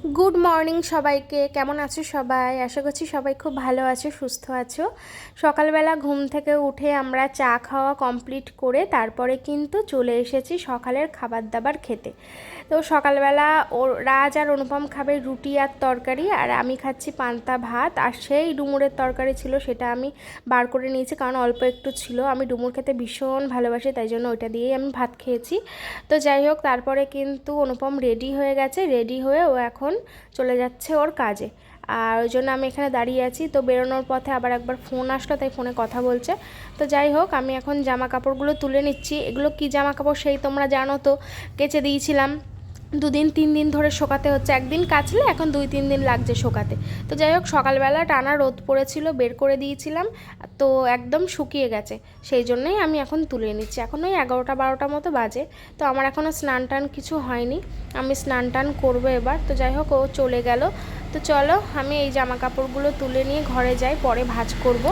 Good morning সবাইকে। কেমন আছো সবাই? আশা করছি সবাই খুব ভালো আছো, সুস্থ আছো। সকালবেলা ঘুম থেকে উঠে আমরা চা খাওয়া কমপ্লিট করে তারপরে কিন্তু চলে এসেছি সকালের খাবার দাবার খেতে। তো সকালবেলা ও রাজ আর অনুপম খাবে রুটি আর তরকারি, আর আমি খাচ্ছি পান্তা ভাত, আর সেই ডুমুরের তরকারি ছিল সেটা আমি বার করে নিয়েছি, কারণ অল্প একটু ছিল। আমি ডুমুর খেতে ভীষণ ভালোবাসি, তাই জন্য ওইটা দিয়েই আমি ভাত খেয়েছি। তো যাই হোক, তারপরে কিন্তু অনুপম রেডি হয়ে গেছে, রেডি হয়ে ও এখন চলে যাচ্ছে ওর কাজে। আর ওই জন্য আমি এখানে দাঁড়িয়ে আছি। তো বেরোনোর পথে আবার একবার ফোন আসলো, তাই ফোনে কথা বলছে। তো যাই হোক, আমি এখন জামা কাপড়গুলো তুলে নিচ্ছি। এগুলো কি জামা কাপড় সেই তোমরা জানো তো, কেচে দিয়েছিলাম। দুদিন, তিন দিন ধরে শোকাতে হচ্ছে। একদিন কাচলে, এখন দুই, তিন দিন লাগছে শোকাতে। তো যাই হোক, সকালবেলা টানা রোদ পড়েছিল, বের করে দিয়েছিলাম। তো একদম শুকিয়ে গেছে। সেই জন্যই আমি এখন তুলে নিচ্ছি। এখন ওই এগারোটা, বারোটা মতো বাজে। তো আমার এখনও স্নান টান কিছু হয়নি। আমি স্নান টান করব এবার। তো যাই হোক, ও চলে গেল। তো চলো, আমি এই জামা কাপড়গুলো তুলে নিয়ে ঘরে যাই, পরে ভাজ করব।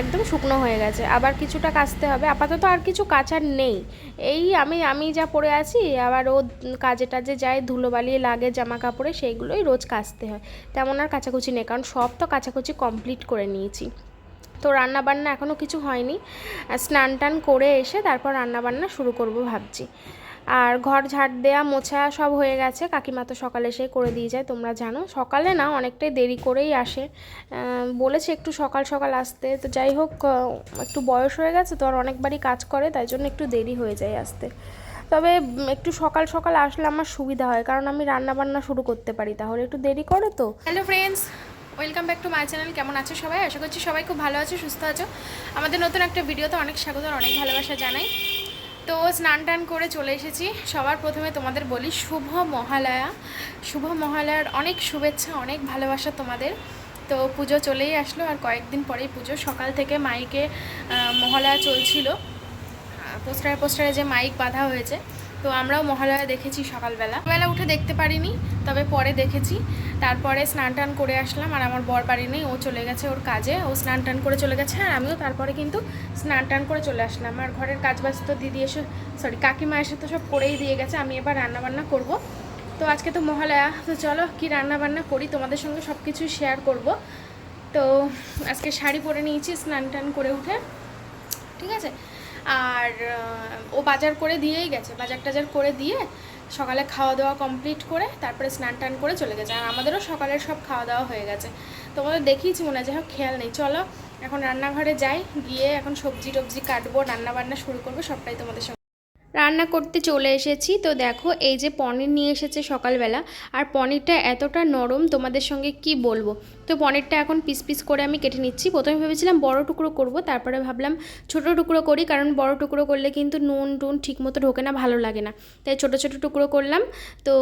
একদম শুকনো হয়ে গেছে। আবার কিছুটা কাচতে হবে। আপাতত আর কিছু কাচার নেই। এই আমি আমি যা পরে আছি, আবার ও কাজে টাজে যায়, ধুলোবালি লাগে জামা কাপড়ে সেইগুলোই রোজ কাচতে হয়। তেমন আর কাচাকুচি নেই, কারণ সব তো কাচাকুচি কমপ্লিট করে নিয়েছি। তো রান্নাবান্না এখনও কিছু হয়নি। স্নান টান করে এসে তারপর রান্নাবান্না শুরু করব ভাবছি। আর ঘর ঝাড় দেয়া, মোছা সব হয়ে গেছে। কাকিমা তো সকালে এসে করে দিয়ে যায়, তোমরা জানো। সকালে না অনেকটাই দেরি করেই আসে। বলেছে একটু সকাল সকাল আসতে। তো যাই হোক একটু বয়স হয়ে গেছে তো আর অনেকবারই কাজ করে, তাই জন্য একটু দেরি হয়ে যায় আসতে। তবে একটু সকাল সকাল আসলে আমার সুবিধা হয়, কারণ আমি রান্না বান্না শুরু করতে পারি। তাহলে একটু দেরি করে তো? Hello friends welcome back to my channel কেমন আছো সবাই? আশা করছি সবাই খুব ভালো আছো, সুস্থ আছো। আমাদের নতুন একটা ভিডিওতে অনেক স্বাগত অনেক ভালোবাসা জানাই। তো স্নান টান করে চলে এসেছি। সবার প্রথমে তোমাদের বলি শুভ মহালয়া। শুভ মহালয়ার অনেক শুভেচ্ছা, অনেক ভালোবাসা তোমাদের। তো পুজো চলেই আসলো আর কয়েকদিন পরেই পুজো। সকাল থেকে মাইকে মহালয়া চলছিল। পোস্টারে পোস্টারে যে মাইক বাঁধা হয়েছে তো আমরাও মহালয়া দেখেছি সকালবেলা। বেলা উঠে দেখতে পারিনি, তবে পরে দেখেছি। তারপরে স্নান টান করে আসলাম, আর আমার বর বাড়ি নেই, ও চলে গেছে ওর কাজে। ও স্নান টান করে চলে গেছে, আর আমিও তারপরে কিন্তু স্নান টান করে চলে আসলাম। আর ঘরের কাজ বাজ তো দিদি এসে সরি কাকিমা এসে তো সব করেই দিয়ে গেছে, আমি এবার রান্না বান্না করব। তো আজকে তো মহালয়া, তো চলো কি রান্না বান্না করি, তোমাদের সঙ্গে সব কিছুই শেয়ার করব। তো আজকে শাড়ি পরে নিয়েছি, স্নান টান করে উঠে। ঠিক আছে? আর ও বাজার করে দিয়েই গেছে। বাজার টাজার করে দিয়ে সকালে খাওয়া দাওয়া কমপ্লিট করে তারপরে স্নান টান করে চলে গেছে। আর আমাদেরও সকালের সব খাওয়া দাওয়া হয়ে গেছে। তোমাদের দেখিয়েছি মনে হয় হোক খেয়াল নেই। চলো, এখন রান্নাঘরে যাই। গিয়ে এখন সবজি টবজি কাটবো রান্না বান্না শুরু করব, সবটাই তোমাদের সঙ্গে। রান্না করতে চলে এসেছি। তো দেখো, এই যে পনির নিয়ে এসেছে সকালবেলা। আর পনিরটা এতটা নরম, তোমাদের সঙ্গে কি বলব? তো পনিরটা এখন পিস পিস করে আমি কেটে নিচ্ছি। প্রথমে ভেবেছিলাম বড় টুকরো করব, তারপরে ভাবলাম ছোট টুকরো করি, কারণ বড় টুকরো করলে কিন্তু নুন টুন ঠিক মতো ঢোকে না, ভালো লাগে না। তাই ছোট ছোট টুকরো করলাম। তো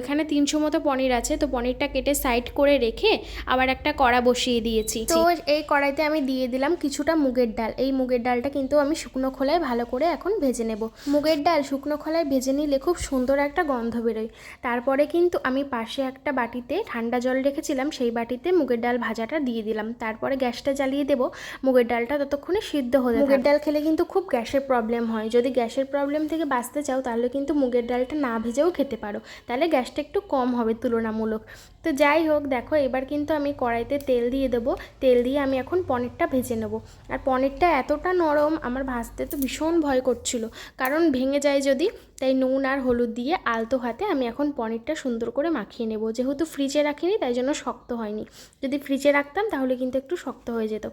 এখানে তিনশো মতো পনির আছে, তো পনিরটা কেটে সাইড করে রেখে আবার একটা কড়া বসিয়ে দিয়েছি। তো এই কড়াইতে আমি দিয়ে দিলাম কিছুটা মুগের ডাল। এই মুগের ডালটা কিন্তু আমি শুকনো খোলায় ভালো করে এখন ভেজে নেব। মুগের ডাল শুকনো খোলায় ভেজে নিলে খুব সুন্দর একটা গন্ধ বেরোয়। তারপরে কিন্তু আমি পাশে একটা বাটিতে ঠান্ডা জল রেখেছিলাম, সেই বাটিতে মুগের ডাল ভাজাটা দিয়ে দিলাম। তারপরে গ্যাসটা জ্বালিয়ে দেবো। মুগের ডালটা ততক্ষণে সিদ্ধ হয়ে মুগের ডাল খেলে কিন্তু খুব গ্যাসের প্রবলেম হয়। যদি গ্যাসের প্রবলেম থেকে বাঁচতে চাও তাহলে কিন্তু মুগের ডালটা না ভেজেও খেতে পারো। তাহলে গ্যাসটা একটু কম হবে তুলনামূলক। তো যাই হোক দেখো এবার কিন্তু আমি কড়াইতে তেল দিয়ে দেবো। তেল দিয়ে আমি এখন পনিরটা ভেজে নেব। আর পনিরটা এতটা নরম আমার ভাজতে তো ভীষণ ভয় করছিল। কারণ ভেঙে যায় যদি তাই নুন আর হলুদ দিয়ে আলতো হাতে আমি এখন পনিরটা সুন্দর করে মাখিয়ে নেব। যেহেতু ফ্রিজে রাখিনি, তাই জন্য শক্ত হয়নি। যদি ফ্রিজে রাখতাম, তাহলে কিন্তু একটু শক্ত হয়ে যেত।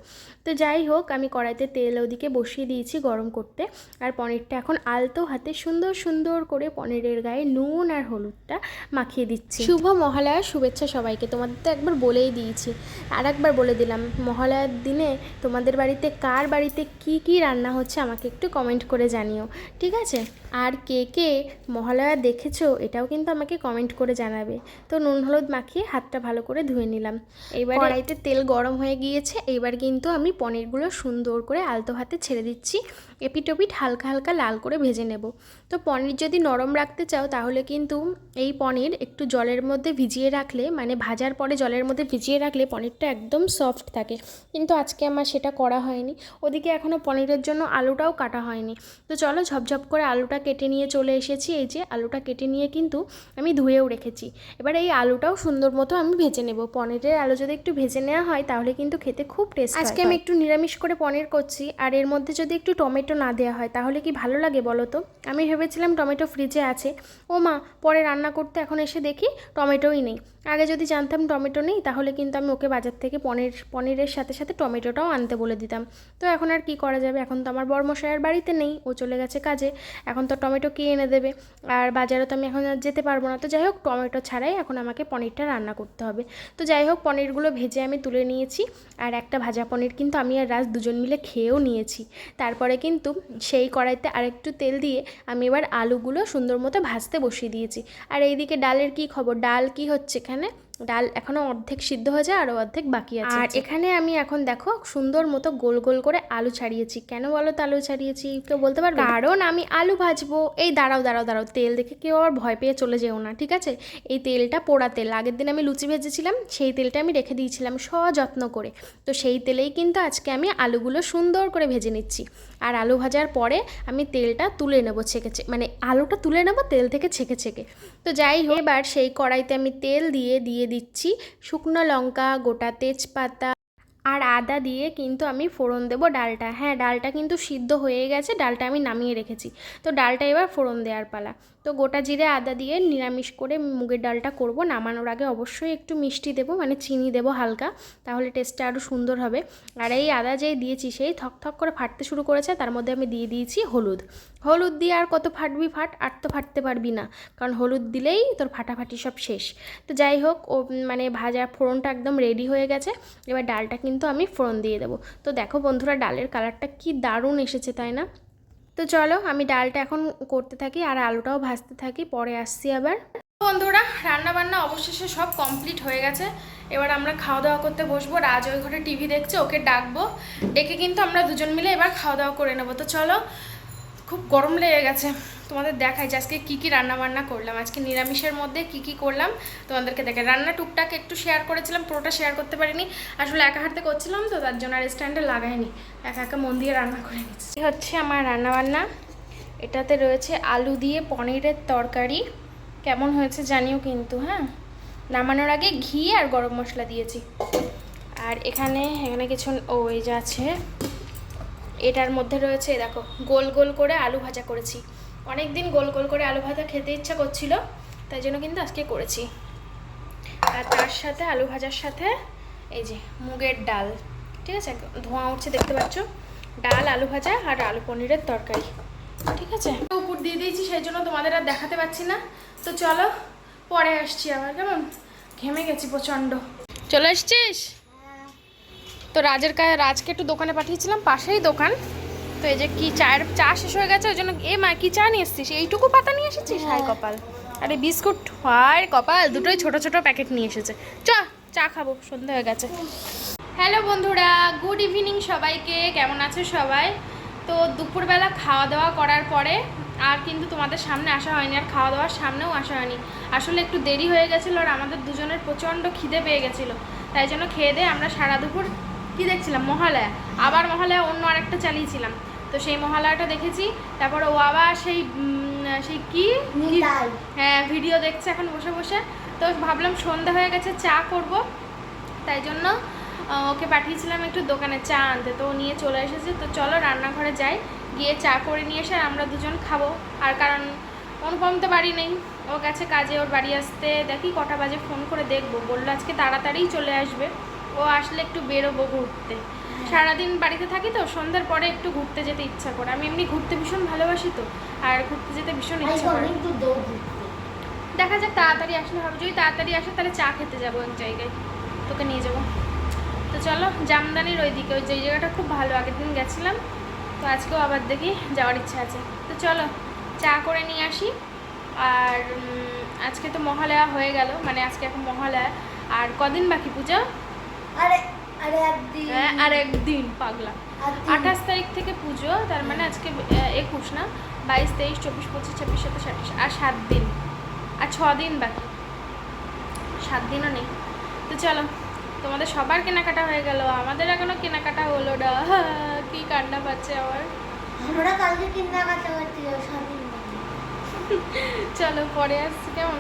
তো যাই হোক, আমি কড়াইতে তেল ওদিকে বসিয়ে দিয়েছি গরম করতে। আর পনিরটা এখন আলতো হাতে সুন্দর সুন্দর করে পনিরের গায়ে নুন আর হলুদটা মাখিয়ে দিচ্ছি। শুভ মহালয়ার শুভেচ্ছা সবাইকে। তোমাদের তো একবার বলেই দিয়েছি। আর একবার বলে দিলাম, মহালয়ার দিনে তোমাদের বাড়িতে কার বাড়িতে কি কি রান্না হচ্ছে আমাকে একটু কমেন্ট করে জানিও। ঠিক আছে? আর কে কে মহালয়া দেখেছ? এটাও কিন্তু আমাকে কমেন্ট করে জানাবে। তো নুন হলুদ মাখিয়ে হাতটা ভালো করে ধুয়ে নিলাম। এবার কড়াইতে তেল গরম হয়ে গিয়েছে। এইবার কিন্তু আমি পনিরগুলো সুন্দর করে আলতো হাতে ছেড়ে দিচ্ছি। এপিটোপিট হালকা হালকা লাল করে ভেজে নেব। তো পনির যদি নরম রাখতে চাও তাহলে কিন্তু এই পনির একটু জলের মধ্যে ভিজিয়ে রাখলে মানে ভাজার পরে জলের মধ্যে ভিজিয়ে রাখলে পনিরটা একদম সফট থাকে। কিন্তু আজকে আমার সেটা করা হয়নি। ওদিকে এখনও পনিরের জন্য আলুটাও কাটা হয়নি। তো চলো ঝপঝপ করে আলুটা কেটে নিয়ে চলে এসেছি। এই যে আলুটা কেটে নিয়ে কিন্তু আমি ধুয়েও রেখেছি। এবার এই আলুটাও সুন্দর মতো আমি ভেজে নেব। পনিরের আলু যদি একটু ভেজে নেওয়া হয় তাহলে কিন্তু খেতে খুব টেস্ট আজকে আমি একটু নিরামিষ করে পনির করছি। আর এর মধ্যে যদি একটু টমেটো না দেওয়া হয়, তাহলে কি ভালো লাগে বলো তো? আমি ভেবেছিলাম টমেটো ফ্রিজে আছে। ও মা পরে রান্না করতে এখন এসে দেখি টমেটোই নেই। আগে যদি জানতাম টমেটো নেই, তাহলে কিন্তু আমি ওকে বাজার থেকে পনির, পনিরের সাথে সাথে টমেটোটাও আনতে বলে দিতাম। তো এখন আর কি করা যাবে? এখন তো আমার বর্মশায়ের বাড়িতে নেই, ও চলে গেছে কাজে। এখন তো টমেটো কে এনে দেবে? আর বাজারে তো আমি এখন আর যেতে পারব না। তো যাই হোক, টমেটো ছাড়াই এখন আমাকে পনিরটা রান্না করতে হবে। তো যাই হোক, পনিরগুলো ভেজে আমি তুলে নিয়েছি। আর একটা ভাজা পনির কিন্তু আমি আর রাজ দুজন মিলে খেয়েও নিয়েছি। তারপরে কিন্তু সেই কড়াইতে আরেকটু তেল দিয়ে আমি এবার আলুগুলো সুন্দর মতো ভাজতে বসিয়ে দিয়েছি। আর এইদিকে ডালের কি খবর? ডাল কি হচ্ছে এখানে yani. ডাল এখনও অর্ধেক সিদ্ধ হয়ে যায় আরও অর্ধেক বাকি আছে। আর এখানে আমি এখন দেখো সুন্দর মতো গোল গোল করে আলু ছাড়িয়েছি। কেন বলো তো আলু ছাড়িয়েছি? কেউ বলতে পারবে? কারণ আমি আলু ভাজবো। এই দাঁড়াও দাঁড়াও দাঁড়াও তেল দেখে কেউ আবার ভয় পেয়ে চলে যেও না ঠিক আছে? এই তেলটা পোড়া তেল। আগের দিন আমি লুচি ভেজেছিলাম সেই তেলটা আমি রেখে দিয়েছিলাম সযত্ন করে। তো সেই তেলেই কিন্তু আজকে আমি আলুগুলো সুন্দর করে ভেজে নিচ্ছি। আর আলু ভাজার পরে আমি তেলটা তুলে নেব ছেঁকে মানে আলুটা তুলে নেব তেল থেকে ছেঁকে ছেঁকে। তো যাই হোক এবার সেই কড়াইতে আমি তেল দিয়ে দিয়ে দিচ্ছি। শুকনো লঙ্কা, গোটা তেজপাতা আর আদা দিয়ে কিন্তু আমি ফোড়ন দেবো ডালটা। হ্যাঁ ডালটা কিন্তু সিদ্ধ হয়ে গেছে, ডালটা আমি নামিয়ে রেখেছি। তো ডালটা এবার ফোড়ন দেওয়ার পালা। তো গোটা জিরে, আদা দিয়ে নিরামিষ করে মুগের ডালটা করব। নামানোর আগে অবশ্যই একটু মিষ্টি দেবো মানে চিনি দেবো হালকা, তাহলে টেস্টটা আরও সুন্দর হবে। আর এই আদা যেই দিয়েছি, সেই থক থক করে ফাটতে শুরু করেছে, তার মধ্যে আমি দিয়ে দিয়েছি হলুদ। হলুদ দিয়ে আর কত ফাটবি ফাট, আর তো ফাটতে পারবি না। কারণ হলুদ দিলেই তোর ফাটাফাটি সব শেষ। তো যাই হোক, ও মানে ভাজা ফোড়নটা একদম রেডি হয়ে গেছে। এবার ডালটা কিন্তু আমি ফোড়ন দিয়ে দেবো। তো দেখো বন্ধুরা, ডালের কালারটা কি দারুণ এসেছে, তাই না? তো চলো, আমি ডালটা এখন করতে থাকি, আর আলুটাও ভাজতে থাকি, পরে আসছি আবার। বন্ধুরা রান্না বান্না অবশেষে সব কমপ্লিট হয়ে গেছে। এবার আমরা খাওয়া দাওয়া করতে বসবো। রাজ ওই ঘরে টিভি দেখছে, ওকে ডাকবো। ডেকে কিন্তু আমরা দুজন মিলে এবার খাওয়া দাওয়া করে নেব। তো চলো খুব গরম লেগে গেছে। তোমাদের দেখাই যে আজকে কী কী রান্না বান্না করলাম। আজকে নিরামিষের মধ্যে কি কি করলাম, তোমাদেরকে দেখে রান্না টুকটাক একটু শেয়ার করেছিলাম, পুরোটা শেয়ার করতে পারিনি। আসলে একা হাতে করছিলাম তো, তার জন্য আর স্ট্যান্ডে লাগাইনি। একা একা মন দিয়ে রান্না করে নিচ্ছি। হচ্ছে আমার রান্না বান্না এটাতে রয়েছে আলু দিয়ে পনিরের তরকারি। কেমন হয়েছে জানিও কিন্তু হ্যাঁ? নামানোর আগে ঘি আর গরম মশলা দিয়েছি। আর এখানে এখানে কিছু, ও, এই যে আছে। এটার মধ্যে রয়েছে, দেখো, গোল গোল করে আলু ভাজা করেছি। অনেক দিন গোল গোল করে আলু ভাজা খেতে ইচ্ছা করছিল, তাই জন্য কিন্তু আজকে করেছি। আর তার সাথে আলু ভাজার সাথে এই যে মুগের ডাল, ঠিক আছে? ধোঁয়া উঠছে, দেখতে পাচ্ছ? ডাল, আলু ভাজা আর আলু পনিরের তরকারি, ঠিক আছে? উপর দিয়ে দিয়েছি, সেই জন্য তোমাদের আর দেখাতে পাচ্ছি না। তো চলো, পরে আসছি আবার, কেমন? ঘেমে গেছি প্রচণ্ড। চলে এসছিস? তো রাজের কাছে রাজকে একটু দোকানে পাঠিয়েছিলাম পাশেই দোকান। তো এই যে কি চায়ের চা শেষ হয়ে গেছে ওই জন্য এ মা কি চা নিয়ে এসেছিস? এইটুকু পাতা নিয়ে এসেছিস? হাই কপাল। আরে বিস্কুট হায় কপাল দুটোই ছোট ছোট প্যাকেট নিয়ে এসেছে। চ চা খাব সন্ধে হয়ে গেছে। হ্যালো বন্ধুরা গুড ইভিনিং সবাইকে কেমন আছো সবাই? তো দুপুরবেলা খাওয়া দাওয়া করার পরে আর কিন্তু তোমাদের সামনে আসা হয়নি আর খাওয়া দাওয়ার সামনেও আসা হয়নি। আসলে একটু দেরি হয়ে গেছিল আর আমাদের দুজনের প্রচণ্ড খিদে পেয়ে গেছিল। তাই জন্য খেয়ে দিয়ে আমরা সারা দুপুর কি দেখছিলাম? মহালয়া। আবার মহালয়া অন্য আরেকটা চালিয়েছিলাম। তো সেই মহালয়াটা দেখেছি। তারপর ও আবার সেই সেই কি? হ্যাঁ ভিডিও দেখছে এখন বসে বসে। তো ভাবলাম সন্ধ্যা হয়ে গেছে চা করব। তাই জন্য ওকে পাঠিয়েছিলাম একটু দোকানে চা আনতে। তো ও নিয়ে চলে এসেছে। তো চলো রান্নাঘরে যাই। গিয়ে চা করে নিয়ে এসে আমরা দুজন খাব। আর কারণ অনুপম তো বাড়ি নেই। ওর কাছে কাজে ওর বাড়ি আসতে দেখি কটা বাজে ফোন করে দেখব। বলল আজকে তাড়াতাড়িই চলে আসবে। ও আসলে একটু বেরোবো ঘুরতে। সারাদিন বাড়িতে থাকি তো সন্ধ্যার পরে একটু ঘুরতে যেতে ইচ্ছা করে। আমি এমনি ঘুরতে ভীষণ ভালোবাসি তো আর ঘুরতে যেতে ভীষণ ইচ্ছা করে। দেখা যাক তাড়াতাড়ি আসলে হবে। যদি তাড়াতাড়ি আসে তাহলে চা খেতে যাব এক জায়গায়। তোকে নিয়ে যাব। তো চলো জামদানির ওইদিকে। ওই যে জায়গাটা খুব ভালো। আগের দিন গেছিলাম। তো আজকেও আবার দেখি যাওয়ার ইচ্ছা আছে। তো চলো চা করে নিয়ে আসি। আর আজকে তো মহালয়া হয়ে গেল। মানে আজকে এখন মহালয়া। আর কদিন বাকি পূজা? আরে একদিন। হ্যাঁ একদিন পাগলা। আঠাশ তারিখ থেকে পুজো তার মানে আজকে একুশ না? বাইশ তেইশ চব্বিশ পঁচিশ ছাব্বিশ সাতাশ আঠাশ আর সাত দিন। আর ছ দিন বাকি। সাত দিনও নেই। তো চলো তোমাদের সবার কেনাকাটা হয়ে গেল। আমাদের এখনও কেনাকাটা হলো না। কি কান্না পাচ্ছে আমার? আমরা কালকে কেনাকাটা করতে চলো পরে আসছি কেমন?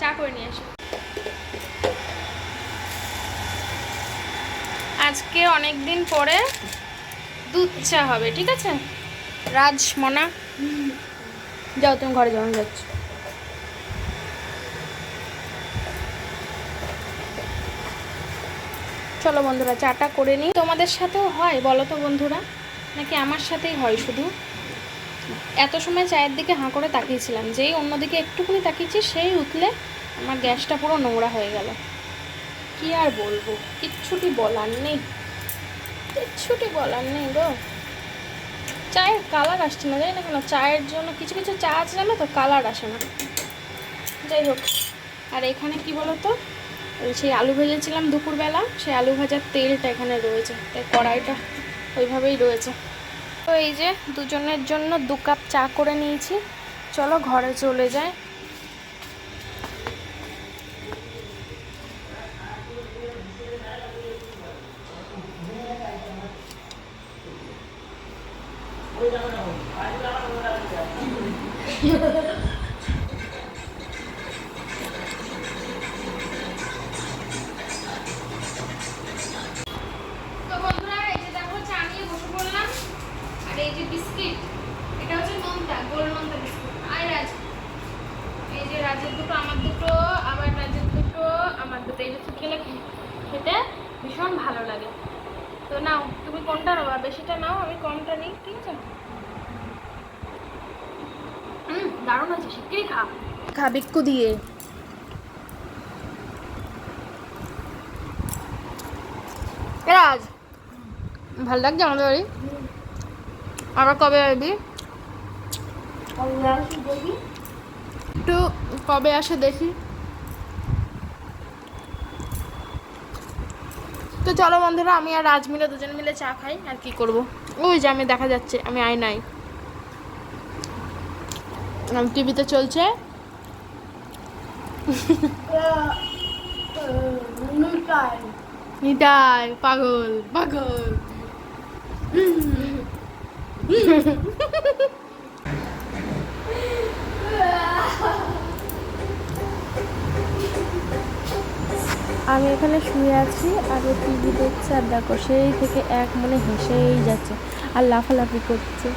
চা করে নিয়ে আসো। আজকে অনেক দিন পরে দুধ চা হবে, ঠিক আছে? রাজ মনা যাও, তুমি ঘরে যাও যাচ্ছ। চলো বন্ধুরা, চাটা করে নিই। তোমাদের সাথেও হয়, বলো তো বন্ধুরা? নাকি আমার সাথেই হয় শুধু? এত সময় চায়ের দিকে হাঁ করে তাকিয়েছিলাম, যেই অন্যদিকে একটুখানি তাকিয়েছি, সেই উঠলে আমার গ্যাসটা পুরো নোংরা হয়ে গেল। কি আর বলব? কিচ্ছুটি বলার নেই। কিচ্ছুটি বলার নেই গো। চায়ের কালার আসছে না, জানি না কেন। চায়ের জন্য কিছু কিছু চা আছে জানো তো? কালার আসে না। যাই হোক, আর এখানে কি বলো তো সেই আলু ভেজেছিলাম দুপুরবেলা, সেই আলু ভাজার তেলটা এখানে রয়েছে। তাই কড়াইটা ওইভাবেই রয়েছে। তো এই যে দুজনের জন্য দু কাপ চা করে নিয়েছি। চলো ঘরে চলে যাই। দারুণ আছে শিগগিরই খা। খা বিক্কু দিয়ে। রাজ, ভালো লাগছে আমাদের বাড়ি? আবার কবে আসবি? একটু কবে আসে দেখি। তো চলো বন্ধুরা, আমি আর রাজ মিলে দুজন মিলে চা খাই, আর কি করব? ওই যে আমি দেখা যাচ্ছে, আমি আয় নাই। টিভিতে চলছে। পাগল পাগল। আমি এখানে শুয়ে আছি আর ও টিভি দেখছে, আর দেখো সেই থেকে এক মনে হেসেই যাচ্ছে, আর লাফালাফি করছে।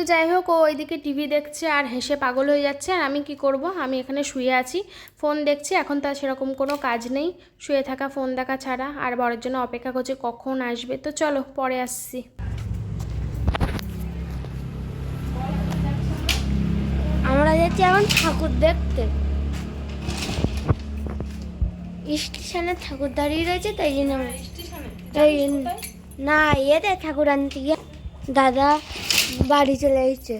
তো যাই হোক ও ওইদিকে টিভি দেখছে আর হেসে পাগল হয়ে যাচ্ছে। আর আমি কি করব? আমি এখানে শুয়ে আছি। ফোন দেখছি এখন তার সেরকম কোনো কাজ নেই। শুয়ে থাকা ফোন দেখা ছাড়া। আর বড়ের জন্য অপেক্ষা করছে কখন আসবে। তো চলো পরে আসছি। আমরা যাচ্ছি এখন ঠাকুর দেখতে। স্টেশনে ঠাকুর দাঁড়িয়ে রয়েছে তাই জন্য আমরা- জন্য- না এতে ঠাকুর আনতে গিয়ে দাদা বাড়ি চলে এসেছে।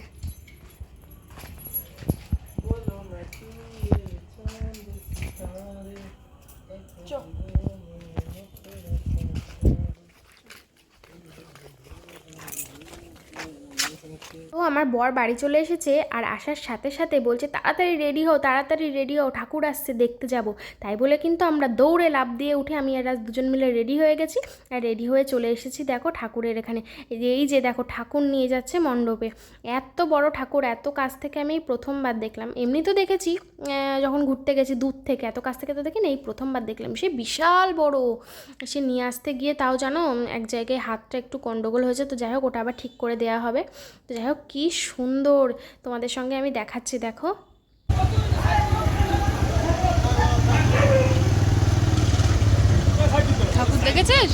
তো আমার বর বাড়ি চলে এসেছে আর আসার সাথে সাথে বলছে, তাড়াতাড়ি রেডি হও, তাড়াতাড়ি রেডি হও, ঠাকুর আসছে, দেখতে যাব। তাই বলে কিন্তু আমরা দৌড়ে লাফ দিয়ে উঠে আমি আর দুজন মিলে রেডি হয়ে গেছি আর রেডি হয়ে চলে এসেছি দেখো ঠাকুরের এখানে। এই যে- দেখো ঠাকুর নিয়ে যাচ্ছে মণ্ডপে। এত বড় ঠাকুর, এত কাছ থেকে আমি প্রথমবার দেখলাম। এমনি তো দেখেছি যখন ঘুরতে গেছি দূর থেকে, এত কাছ থেকে তো দেখিনি, এই প্রথমবার দেখলাম। সে বিশাল বড়। সে নিয়ে আসতে গিয়ে তাও জানো, এক জায়গায় হাতটা একটু গন্ডগোল হয়েছে, তো যাই হোক ওটা আবার ঠিক করে দেওয়া হবে। তো যাই হোক কী সুন্দর তোমাদের সঙ্গে আমি দেখাচ্ছি দেখো ঠাকুর দেখেছিস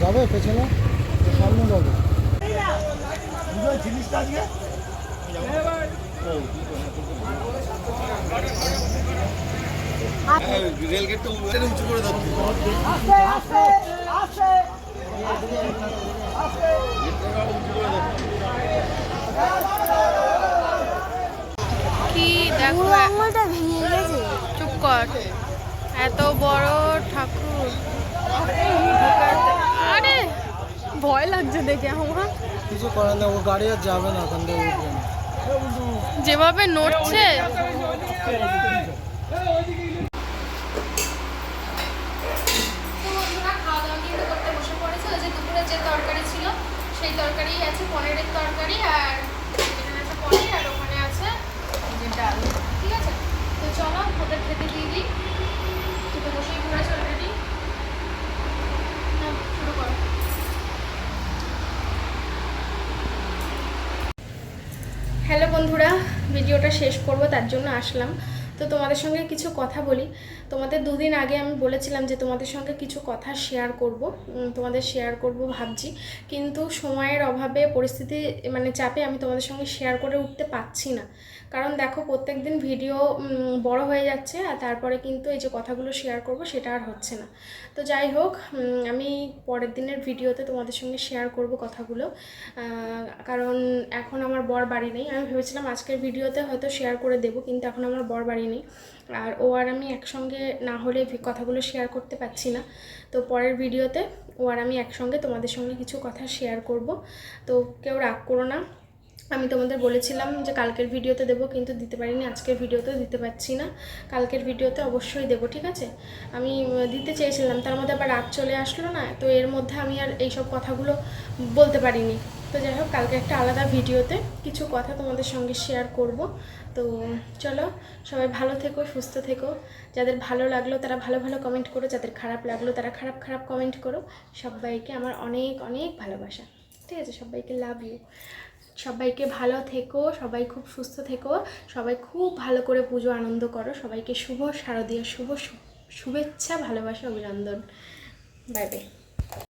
যাবে পেছনে সামনে যাবে রেলগেটটা উঁচু করে দাও কি দেখো আঙুলটা ভেঙে গেছে। চুপ কর। এত বড় ঠাকুর। আরে ভয় লাগছে দেখে আমার। কিছু করার নেই ও গাড়ি আর যাবে না ওখান থেকে না। যেভাবে নড়ছে তো বন্ধুরা খাওয়া দাওয়া কিন্তু করতে বসে পড়েছে যে তরকারি ছিল, সেই তরকারি আছে, পনিরের তরকারি আর পনির আর ওখানে আছে যে ডাল, ঠিক আছে? তো চলো, ওদের খেতে দিয়ে দিই। তুই বসেই পড়েছে অলরেডি শুরু করো। হ্যালো বন্ধুরা, ভিডিওটা শেষ করব, তার জন্য আসলাম। তো তোমাদের সঙ্গে কিছু কথা বলি। তোমাদের দুদিন আগে আমি বলেছিলাম যে তোমাদের সঙ্গে কিছু কথা শেয়ার করব। তোমাদের শেয়ার করব ভাবছি। কিন্তু সময়ের অভাবে, পরিস্থিতি মানে চাপে আমি তোমাদের সঙ্গে শেয়ার করে উঠতে পারছি না। কারণ দেখো প্রত্যেক দিন ভিডিও বড় হয়ে যাচ্ছে আর তারপরে কিন্তু এই যে কথাগুলো শেয়ার করব সেটা আর হচ্ছে না। তো যাই হোক আমি পরের দিনের ভিডিওতে তোমাদের সঙ্গে শেয়ার করব কথাগুলো। কারণ এখন আমার বর বাড়ি নেই। আমি ভেবেছিলাম আজকের ভিডিওতে হয়তো শেয়ার করে দেবো, কিন্তু এখন আমার বর বাড়ি নেই। আর ও আর আমি একসঙ্গে না হলে কথাগুলো শেয়ার করতে পারছি না। তো পরের ভিডিওতে ও আর আমি একসঙ্গে তোমাদের সঙ্গে কিছু কথা শেয়ার করব। তো কেউ রাগ করো না। আমি তোমাদের বলেছিলাম যে কালকের ভিডিওতে দেবো, কিন্তু দিতে পারিনি, আজকের ভিডিওতে দিতে পারছি না। কালকের ভিডিওতে অবশ্যই দেবো, ঠিক আছে? আমি দিতে চেয়েছিলাম, তার মধ্যে আবার রাত চলে আসলো না, তো এর মধ্যে আমি আর এইসব কথাগুলো বলতে পারিনি। তো যাই হোক, কালকে একটা আলাদা ভিডিওতে কিছু কথা তোমাদের সঙ্গে শেয়ার করব। তো, চলো, সবাই ভালো থেকো, সুস্থ থেকো। যাদের ভালো লাগল, তারা ভালো ভালো কমেন্ট করো, যাদের খারাপ লাগল, তারা খারাপ খারাপ কমেন্ট করো। সবাইকে আমার অনেক অনেক ভালোবাসা। ঠিক আছে? সবাইকে লাভ ইউ সবাইকে ভালো থেকো, সবাই খুব সুস্থ থেকো, সবাই খুব ভালো করে পুজো আনন্দ করো, সবাইকে শুভ শারদীয় শুভ শুভেচ্ছা, ভালোবাসা, অভিনন্দন। Bye bye.